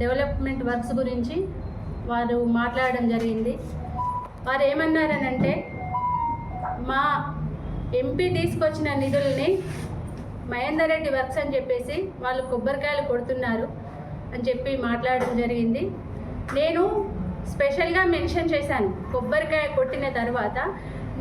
Development works గురించి వారు మాట్లాడడం జరిగింది. వారు ఏమన్నారనంటే మా ఎంపీ తీసుకొచ్చిన నిధుల్ని మహేందర్ రెడ్డి వర్క్స్ అని చెప్పేసి వాళ్ళు కొబ్బరికాయలు కొడుతున్నారు అని చెప్పి మాట్లాడడం జరిగింది. నేను స్పెషల్గా మెన్షన్ చేశాను. కొబ్బరికాయ కొట్టిన తర్వాత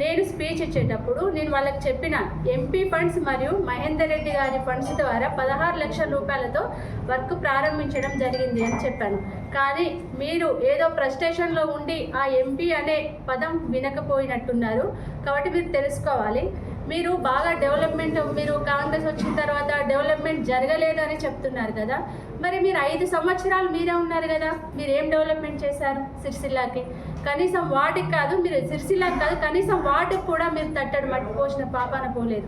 నేను స్పీచ్ ఇచ్చేటప్పుడు నేను వాళ్ళకి చెప్పిన ఎంపీ ఫండ్స్ మరియు మహేందర్ రెడ్డి గారి ఫండ్స్ ద్వారా పదహారు లక్షల రూపాయలతో వర్క్ ప్రారంభించడం జరిగింది అని చెప్పాను. కానీ మీరు ఏదో ప్రస్టేషన్లో ఉండి ఆ ఎంపీ అనే పదం వినకపోయినట్టున్నారు. కాబట్టి మీరు తెలుసుకోవాలి. మీరు బాగా డెవలప్మెంట్ మీరు కాంగ్రెస్ వచ్చిన తర్వాత డెవలప్మెంట్ జరగలేదు అని చెప్తున్నారు కదా. మరి మీరు ఐదు సంవత్సరాలు మీరే ఉన్నారు కదా. మీరు ఏం డెవలప్మెంట్ చేశారు సిరిసిల్లాకి? కనీసం వాటికి కాదు మీరు సిరిసిల్లాకి కాదు కనీసం వాటికి కూడా మీరు తట్టడు మట్టి పోసిన పాపాన పోలేదు.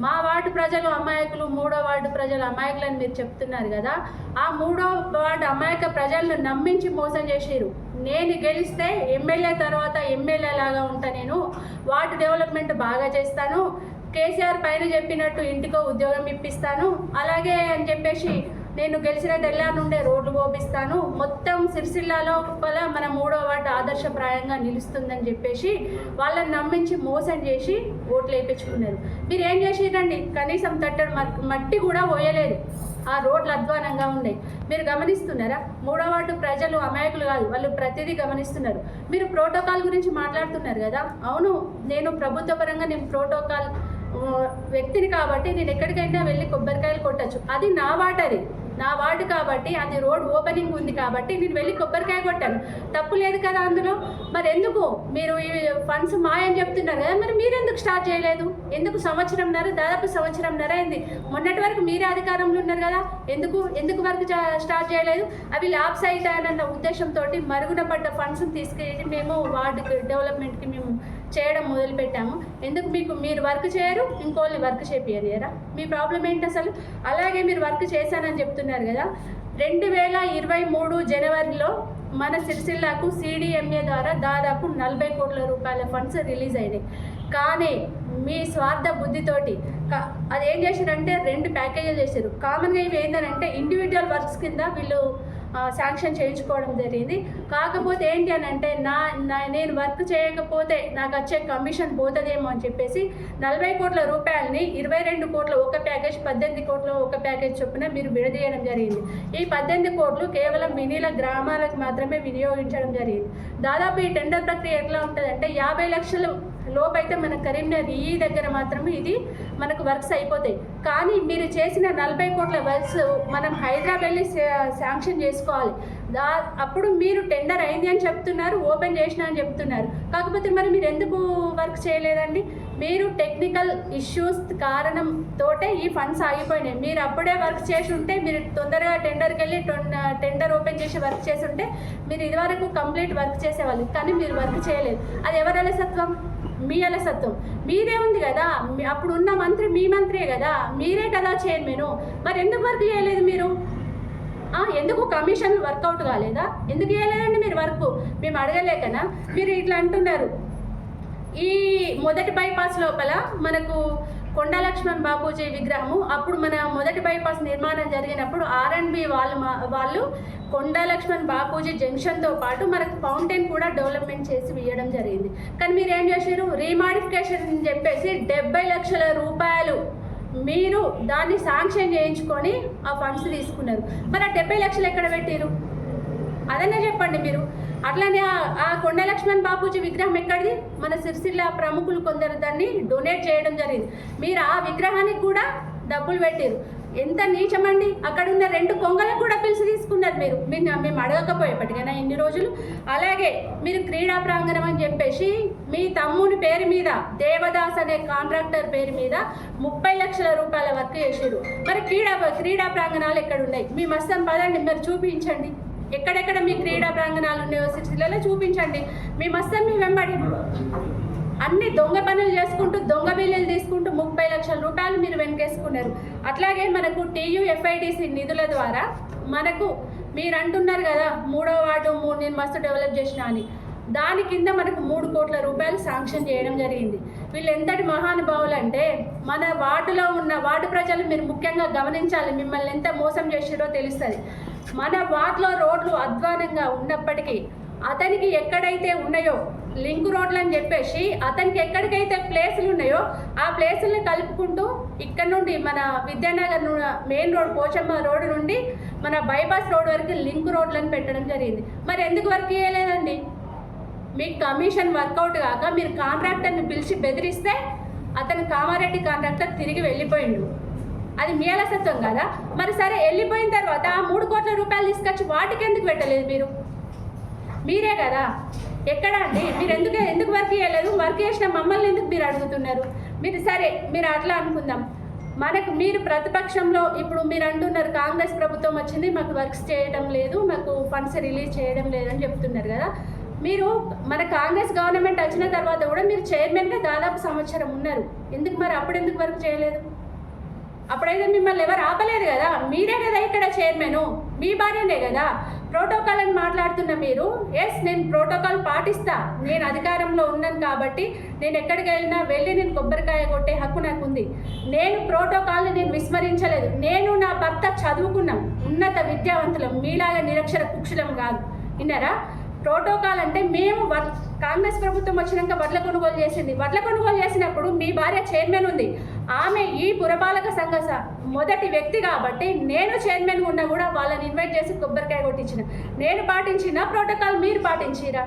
మా వార్డు ప్రజలు అమాయకులు మూడో వార్డు ప్రజలు అమాయకులు అని మీరు చెప్తున్నారు కదా ఆ మూడో వార్డు అమాయక ప్రజలను నమ్మించి మోసం చేసిరు నేను గెలిస్తే ఎమ్మెల్యే తర్వాత ఎమ్మెల్యే లాగా ఉంటా నేను వార్డు డెవలప్మెంట్ బాగా చేస్తాను కేసీఆర్ పైన చెప్పినట్టు ఇంటికో ఉద్యోగం ఇప్పిస్తాను అలాగే అని చెప్పేసి నేను గెలిచిన తెల్లారి నుండే రోడ్లు పోపిస్తాను మొత్తం సిరిసిల్లాలో లోపల మన మూడో వార్డు ఆదర్శప్రాయంగా నిలుస్తుందని చెప్పేసి వాళ్ళని నమ్మించి మోసం చేసి ఓట్లు వేయించుకున్నారు. మీరు ఏం చేసిరండి కనీసం తట్టడు మట్టి కూడా పోయలేదు. ఆ రోడ్లు అధ్వానంగా ఉన్నాయి. మీరు గమనిస్తున్నారా? మూడో వార్డు ప్రజలు అమాయకులు కాదు వాళ్ళు ప్రతిదీ గమనిస్తున్నారు. మీరు ప్రోటోకాల్ గురించి మాట్లాడుతున్నారు కదా? అవును నేను ప్రభుత్వ పరంగా నేను ప్రోటోకాల్ వ్యక్తిని కాబట్టి నేను ఎక్కడికైనా వెళ్ళి కొబ్బరికాయలు కొట్టచ్చు. అది నా వార్డు అది నా వార్డు కాబట్టి అది రోడ్ ఓపెనింగ్ ఉంది కాబట్టి నేను వెళ్ళి కొబ్బరికాయ కొట్టాను. తప్పు లేదు కదా అందులో? మరి ఎందుకు? మీరు ఈ ఫండ్స్ మాయని చెప్తున్నారు కదా మరి మీరు ఎందుకు స్టార్ట్ చేయలేదు? ఎందుకు సంవత్సరంన్నర దాదాపు సంవత్సరంన్నర అయింది. మొన్నటి వరకు మీరే అధికారంలో ఉన్నారు కదా ఎందుకు ఎందుకు వరకు స్టార్ట్ చేయలేదు? అవి ల్యాబ్స్ అవుతాయనన్న ఉద్దేశంతో మరుగున పడ్డ ఫండ్స్ తీసుకెళ్ళి మేము వార్డు డెవలప్మెంట్కి మేము చేయడం మొదలుపెట్టాము. ఎందుకు మీకు మీరు వర్క్ చేయరు? ఇంకోళ్ళు వర్క్ చేపియలేరా మీ ప్రాబ్లం ఏంటి అసలు? అలాగే మీరు వర్క్ చేశానని చెప్తున్నారు కదా. రెండు వేల ఇరవై మూడు జనవరిలో మన సిరిసిల్లాకు సిడిఎంఏ ద్వారా దాదాపు నలభై కోట్ల రూపాయల ఫండ్స్ రిలీజ్ అయినాయి. కానీ మీ స్వార్థ బుద్ధితోటి అది ఏం చేశారంటే రెండు ప్యాకేజీలు చేశారు. కామన్గా ఇవి ఏంటంటే ఇండివిజువల్ వర్క్స్ కింద వీళ్ళు శాంక్షన్ చేయించుకోవడం జరిగింది. కాకపోతే ఏంటి అని అంటే నా నేను వర్క్ చేయకపోతే నాకు వచ్చే కమిషన్ పోతుందేమో అని చెప్పేసి నలభై కోట్ల రూపాయలని ఇరవై రెండు కోట్ల ఒక ప్యాకేజ్ పద్దెనిమిది కోట్ల ఒక ప్యాకేజ్ చొప్పున మీరు విడదీయడం జరిగింది. ఈ పద్దెనిమిది కోట్లు కేవలం మినీల గ్రామాలకు మాత్రమే వినియోగించడం జరిగింది. దాదాపు ఈ టెండర్ ప్రక్రియ ఎట్లా ఉంటుందంటే యాభై లక్షలు లోపైతే మన కరీంనగర్ ఈ దగ్గర మాత్రమే ఇది మనకు వర్క్స్ అయిపోతాయి. కానీ మీరు చేసిన నలభై కోట్ల వర్క్స్ మనం హైదరాబాద్ వెళ్ళి శాంక్షన్ చేసుకోవాలి. దా అప్పుడు మీరు టెండర్ అయింది అని చెప్తున్నారు ఓపెన్ చేసిన అని చెప్తున్నారు. కాకపోతే మరి మీరు ఎందుకు వర్క్ చేయలేదండి? మీరు టెక్నికల్ ఇష్యూస్ కారణం తోటే ఈ ఫండ్స్ ఆగిపోయినాయి. మీరు అప్పుడే వర్క్ చేసి ఉంటే మీరు తొందరగా టెండర్కి వెళ్ళి టెండర్ ఓపెన్ చేసి వర్క్ చేసి ఉంటే మీరు ఇదివరకు కంప్లీట్ వర్క్ చేసేవాళ్ళు. కానీ మీరు వర్క్ చేయలేదు. అది ఎవరి అలసత్వం? మీ అలసత్వం మీదే ఉంది కదా. అప్పుడు ఉన్న మంత్రి మీ మంత్రే కదా. మీరే కదా చైర్మన్. మరి ఎందుకు వర్క్ చేయలేదు మీరు? ఎందుకు కమిషన్ వర్కౌట్ కాలేదా? ఎందుకు చేయలేదండి మీరు వర్క్? మేము అడగలేకనా? మీరు ఇట్లా అంటున్నారు. ఈ మొదటి బైపాస్ లోపల మనకు కొండ లక్ష్మణ్ బాపూజీ విగ్రహము. అప్పుడు మన మొదటి బైపాస్ నిర్మాణం జరిగినప్పుడు ఆర్ అండ్ బి వాళ్ళు మా- వాళ్ళు కొండ లక్ష్మణ్ బాపూజీ జంక్షన్తో పాటు మనకు ఫౌంటైన్ కూడా డెవలప్మెంట్ చేసి ఇవ్వడం జరిగింది. కానీ మీరు ఏం చేశారు? రీమాడిఫికేషన్ అని చెప్పేసి డెబ్బై లక్షల రూపాయలు మీరు దాన్ని శాంక్షన్ చేయించుకొని ఆ ఫండ్స్ తీసుకున్నారు. మరి ఆ డెబ్బై లక్షలు ఎక్కడ పెట్టారు అదనే చెప్పండి మీరు. అట్లనే ఆ- కొండ లక్ష్మణ్ బాపూజీ విగ్రహం ఎక్కడిది? మన సిరిసిల్ల ప్రముఖులు కొందరు దాన్ని డొనేట్ చేయడం జరిగింది. మీరు ఆ విగ్రహానికి కూడా డబ్బులు పెట్టారు. ఎంత నీచమండి. అక్కడ ఉన్న రెండు కొంగలకు కూడా పిలిచి తీసుకున్నారు మీరు. మీరు మేము అడగకపోయేపటికైనా ఇన్ని రోజులు. అలాగే మీరు క్రీడా ప్రాంగణం అని చెప్పేసి మీ తమ్ముని పేరు మీద దేవదాస్ అనే కాంట్రాక్టర్ పేరు మీద ముప్పై లక్షల రూపాయల వర్క్ చేసారు మరి క్రీడా క్రీడా ప్రాంగణాలు ఎక్కడ ఉన్నాయి మీ మస్తం పదండి మీరు చూపించండి. ఎక్కడెక్కడ మీ క్రీడా ప్రాంగణాలు ఉన్నాయో సిటీలలో చూపించండి. మీ మస్తం మీ వెంబడి అన్ని దొంగ పనులు చేసుకుంటూ దొంగ బిల్లులు తీసుకుంటూ ముప్పై లక్షల రూపాయలు మీరు వెనకేసుకున్నారు. అట్లాగే మనకు టీయూ ఎఫ్ఐడిసి నిధుల ద్వారా మనకు మీరు అంటున్నారు కదా మూడో వార్డు మూడు నేను మస్తు డెవలప్ చేసిన అని. దాని కింద మనకు మూడు కోట్ల రూపాయలు శాంక్షన్ చేయడం జరిగింది. వీళ్ళు ఎంతటి మహానుభావులు అంటే మన వార్డులో ఉన్న వార్డు ప్రజలు మీరు ముఖ్యంగా గమనించాలి. మిమ్మల్ని ఎంత మోసం చేసిరో తెలుస్తుంది. మన వార్డులో రోడ్లు అధ్వానంగా ఉన్నప్పటికీ అతనికి ఎక్కడైతే ఉన్నాయో లింక్ రోడ్లు అని చెప్పేసి అతనికి ఎక్కడికైతే ప్లేసులు ఉన్నాయో ఆ ప్లేసులను కలుపుకుంటూ ఇక్కడ నుండి మన Vidyanagar main road Pochamma road నుండి మన బైపాస్ రోడ్ వరకు లింక్ రోడ్లను పెట్టడం జరిగింది. మరి ఎందుకు వర్క్ చేయలేదండి? మీకు కమిషన్ వర్కౌట్ కాక మీరు కాంట్రాక్టర్ని పిలిచి బెదిరిస్తే అతను కామారెడ్డి కాంట్రాక్టర్ తిరిగి వెళ్ళిపోయిండు. అది మీ అలసత్వం కదా? మరి సరే వెళ్ళిపోయిన తర్వాత ఆ మూడు కోట్ల రూపాయలు తీసుకొచ్చి వాటికి ఎందుకు పెట్టలేదు మీరు? మీరే కదా. ఎక్కడ అండి? మీరు ఎందుకు ఎందుకు వర్క్ చేయలేదు? వర్క్ చేసిన మమ్మల్ని ఎందుకు మీరు అడుగుతున్నారు? మీరు సరే మీరు అట్లా అనుకుందాం. మనకు మీరు ప్రతిపక్షంలో ఇప్పుడు మీరు అంటున్నారు కాంగ్రెస్ ప్రభుత్వం వచ్చింది మాకు వర్క్స్ చేయడం లేదు మాకు ఫండ్స్ రిలీజ్ చేయడం లేదని చెప్తున్నారు కదా. మీరు మన కాంగ్రెస్ గవర్నమెంట్ వచ్చిన తర్వాత కూడా మీరు చైర్మన్గా దాదాపు సంవత్సరం ఉన్నారు. ఎందుకు మరి అప్పుడు ఎందుకు వర్క్ చేయలేదు? అప్పుడైతే మిమ్మల్ని ఎవరు ఆపలేదు కదా? మీరే కదా ఇక్కడ చైర్మన్ మీ భార్యనే కదా? ప్రోటోకాల్ అని మాట్లాడుతున్న మీరు ఎస్ నేను ప్రోటోకాల్ పాటిస్తా. నేను అధికారంలో ఉన్నాను కాబట్టి నేను ఎక్కడికి వెళ్ళినా వెళ్ళి నేను కొబ్బరికాయ కొట్టే హక్కు నాకు ఉంది నేను ప్రోటోకాల్ని నేను విస్మరించలేదు. నేను నా భర్త చదువుకున్నాం. ఉన్నత విద్యావంతులం. మీలాగా నిరక్షర కుక్షులం కాదు. విన్నారా? ప్రోటోకాల్ అంటే మేము వర్క్ కాంగ్రెస్ ప్రభుత్వం వచ్చినాక వడ్ల కొనుగోలు చేసింది. వడ్ల కొనుగోలు చేసినప్పుడు మీ భార్య చైర్మన్ ఉంది. ఆమె ఈ పురపాలక సంఘ మొదటి వ్యక్తి కాబట్టి నేను చైర్మన్ ఉన్నా కూడా వాళ్ళని ఇన్వైట్ చేసి కొబ్బరికాయ కొట్టించిన. నేను పాటించిన ప్రోటోకాల్ మీరు పాటించిరా?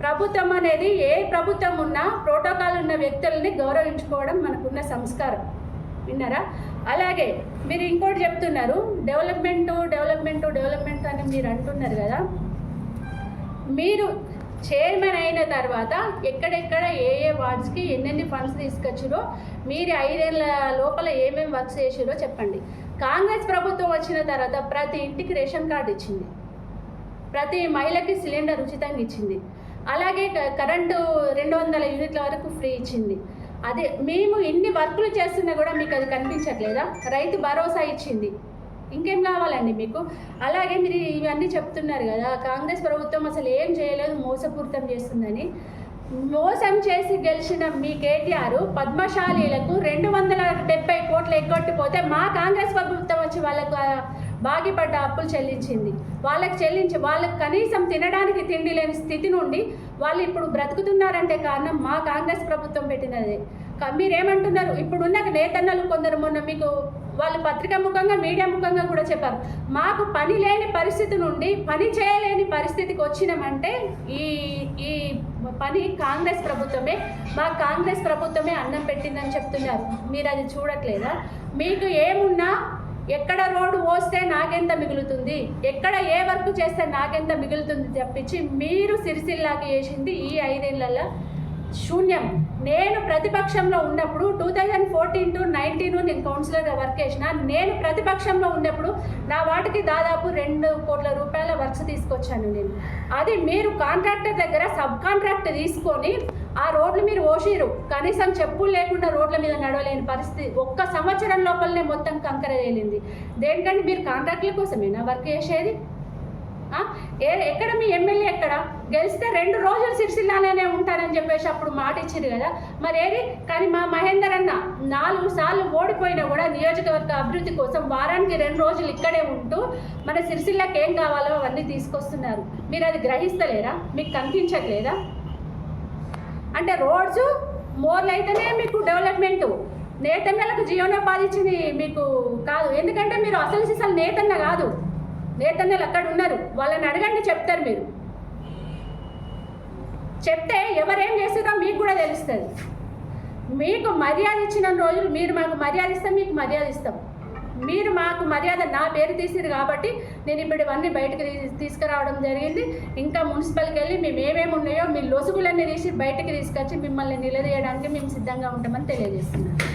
ప్రభుత్వం అనేది ఏ ప్రభుత్వం ఉన్నా ప్రోటోకాల్ ఉన్న వ్యక్తులని గౌరవించుకోవడం మనకున్న సంస్కారం. విన్నారా? అలాగే మీరు ఇంకోటి చెప్తున్నారు. డెవలప్మెంట్ డెవలప్మెంట్ డెవలప్మెంట్ అని మీరు అంటున్నారు కదా. మీరు చైర్మన్ అయిన తర్వాత ఎక్కడెక్కడ ఏ ఏ వార్డ్స్కి ఎన్నెన్ని ఫండ్స్ తీసుకొచ్చిరో మీరు ఐదేళ్ళ లోపల ఏమేమి వర్క్స్ చేసిరో చెప్పండి. కాంగ్రెస్ ప్రభుత్వం వచ్చిన తర్వాత ప్రతి ఇంటికి రేషన్ కార్డు ఇచ్చింది. ప్రతి మహిళకి సిలిండర్ ఉచితంగా ఇచ్చింది. అలాగే క- కరెంటు రెండు వందల యూనిట్ల వరకు ఫ్రీ ఇచ్చింది. అదే మేము ఇన్ని వర్కులు చేస్తున్నా కూడా మీకు అది కనిపించట్లేదా? రైతు భరోసా ఇచ్చింది. ఇంకేం కావాలండి మీకు? అలాగే మీరు ఇవన్నీ చెప్తున్నారు కదా కాంగ్రెస్ ప్రభుత్వం అసలు ఏం చేయలేదు మోసపూరితం చేస్తుందని. మోసం చేసి గెలిచిన మీ కేటీఆర్ పద్మశాలీలకు రెండు వందల డెబ్బై కోట్లు ఎగ్గొట్టిపోతే మా కాంగ్రెస్ ప్రభుత్వం వచ్చి వాళ్ళకు బాగిపడ్డ అప్పులు చెల్లించింది. వాళ్ళకి చెల్లించి వాళ్ళకి కనీసం తినడానికి తిండి లేని స్థితి నుండి వాళ్ళు ఇప్పుడు బ్రతుకుతున్నారంటే కారణం మా కాంగ్రెస్ ప్రభుత్వం పెట్టినదే. మీరేమంటున్నారు? ఇప్పుడున్న నేతన్నలు కొందరు మొన్న మీకు వాళ్ళు పత్రికా ముఖంగా మీడియా ముఖంగా కూడా చెప్పారు. మాకు పని లేని పరిస్థితి నుండి పని చేయలేని పరిస్థితికి వచ్చినామంటే ఈ ఈ పని కాంగ్రెస్ ప్రభుత్వమే మా కాంగ్రెస్ ప్రభుత్వమే అన్నం పెట్టిందని చెప్తున్నారు. మీరు అది చూడట్లేదా? మీకు ఏమున్నా ఎక్కడ రోడ్డు పోస్తే నాకెంత మిగులుతుంది? ఎక్కడ ఏ వర్క్ చేస్తే నాకెంత మిగులుతుంది? తప్పించి మీరు సిరిసిల్లాకి చేసింది ఈ ఐదేళ్ళలో శూన్యం. నేను ప్రతిపక్షంలో ఉన్నప్పుడు two thousand fourteen to nineteen నేను కౌన్సిలర్గా వర్క్ చేసిన నేను ప్రతిపక్షంలో ఉన్నప్పుడు నా వాటికి దాదాపు రెండు కోట్ల రూపాయల వర్క్స్ తీసుకొచ్చాను నేను. అది మీరు కాంట్రాక్టర్ దగ్గర సబ్ కాంట్రాక్ట్ తీసుకొని ఆ రోడ్లు మీరు ఓసిరు కనీసం చెప్పులు లేకుండా రోడ్ల మీద నడవలేని పరిస్థితి. ఒక్క సంవత్సరం లోపలనే మొత్తం కంకర తేలింది. దేనికంటే మీరు కాంట్రాక్టుల కోసమేనా వర్క్ చేసేది? ఏ ఎక్కడ మీ ఎమ్మెల్యే గెలిస్తే రెండు రోజులు సిరిసిల్లాలోనే ఉంటారని చెప్పేసి అప్పుడు మాట ఇచ్చింది కదా. మరి ఏది? కానీ మా మహేందర్ అన్న నాలుగు సార్లు ఓడిపోయినా కూడా నియోజకవర్గ అభివృద్ధి కోసం వారానికి రెండు రోజులు ఇక్కడే ఉంటూ మన సిరిసిల్లకి ఏం కావాలో అవన్నీ తీసుకొస్తున్నారు. మీరు అది గ్రహిస్తలేరా? మీకు కనిపించట్లేదా? అంటే రోడ్స్ మోర్లు అయితేనే మీకు డెవలప్మెంట్. నేతన్నలకు జీవనోపాధి ఇచ్చింది మీకు కాదు. ఎందుకంటే మీరు అసలు సిసలు నేతన్న కాదు. నేతన్నలు అక్కడ ఉన్నారు. వాళ్ళని అడగండి చెప్తారు మీరు. చెప్తే ఎవరేం చేస్తారో మీకు కూడా తెలుస్తుంది. మీకు మర్యాద ఇచ్చిన రోజులు మీరు మాకు మర్యాద ఇస్తే మీకు మర్యాద ఇస్తాం. మీరు మాకు మర్యాద నా పేరు తీసిరు కాబట్టి నేను ఇప్పుడు ఇవన్నీ బయటకు తీసుకురావడం జరిగింది. ఇంకా మున్సిపల్కి వెళ్ళి మేము ఏమేమి ఉన్నాయో మీ లొసుగులన్నీ తీసి బయటకు తీసుకొచ్చి మిమ్మల్ని నిలదీయడానికి మేము సిద్ధంగా ఉంటామని తెలియజేస్తున్నాను.